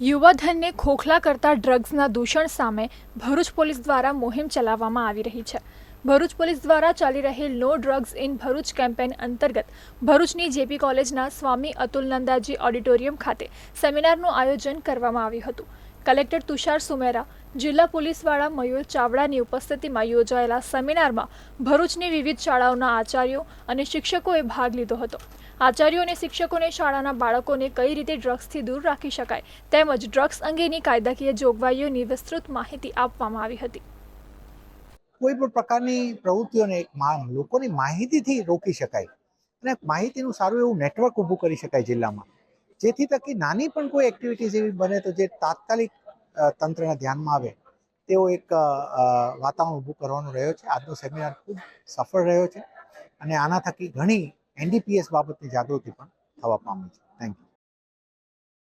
યુવાધનને ખોખલા કરતા ડ્રગ્સના દૂષણ સામે ભરૂચ પોલીસ દ્વારા મુહિમ ચલાવવામાં આવી રહી છે. ભરૂચ પોલીસ દ્વારા ચાલી રહેલ no drugs in Bharuch campaign અંતર્ગત ભરૂચની જેપી કોલેજના સ્વામી અતુલ નંદાજી ઓડિટોરિયમ ખાતે સેમિનારનું આયોજન કરવામાં આવ્યું હતું. કલેક્ટર તુષાર સુમેરા, જિલ્લા પોલીસવાળા મયુર ચાવડાની ઉપસ્થિતિમાં યોજાયેલા સેમિનારમાં ભરૂચની વિવિધ શાળાઓના આચાર્યો અને શિક્ષકોએ ભાગ લીધો હતો. આચાર્યો અને શિક્ષકોને શાળાના બાળકોને કઈ રીતે ડ્રગ્સથી દૂર રાખી શકાય તેમજ ડ્રગ્સ અંગેની કાયદાકીય જોગવાઈઓની વિસ્તૃત માહિતી આપવામાં આવી હતી. કોઈ પણ પ્રકારની પ્રવૃત્તિઓને લોકોની માહિતીથી રોકી શકાય. અને માહિતીનું સારું એવું નેટવર્ક ઊભું કરી શકાય જિલ્લામાં. જેથી તકી નાની પણ કોઈ એક્ટિવિટીઝ એવી બને તો જે તાત્કાલિક તંત્રને ધ્યાનમાં આવે. તેવો એક વાતાવરણ ઊભું કરવાનો રહ્યો છે. આજનો સેમિનાર ખૂબ સફળ રહ્યો છે. અને આના થકી ઘણી એનડીપીએસ બાબતની જાગૃતિ પણ થવા પામી છે. Thank you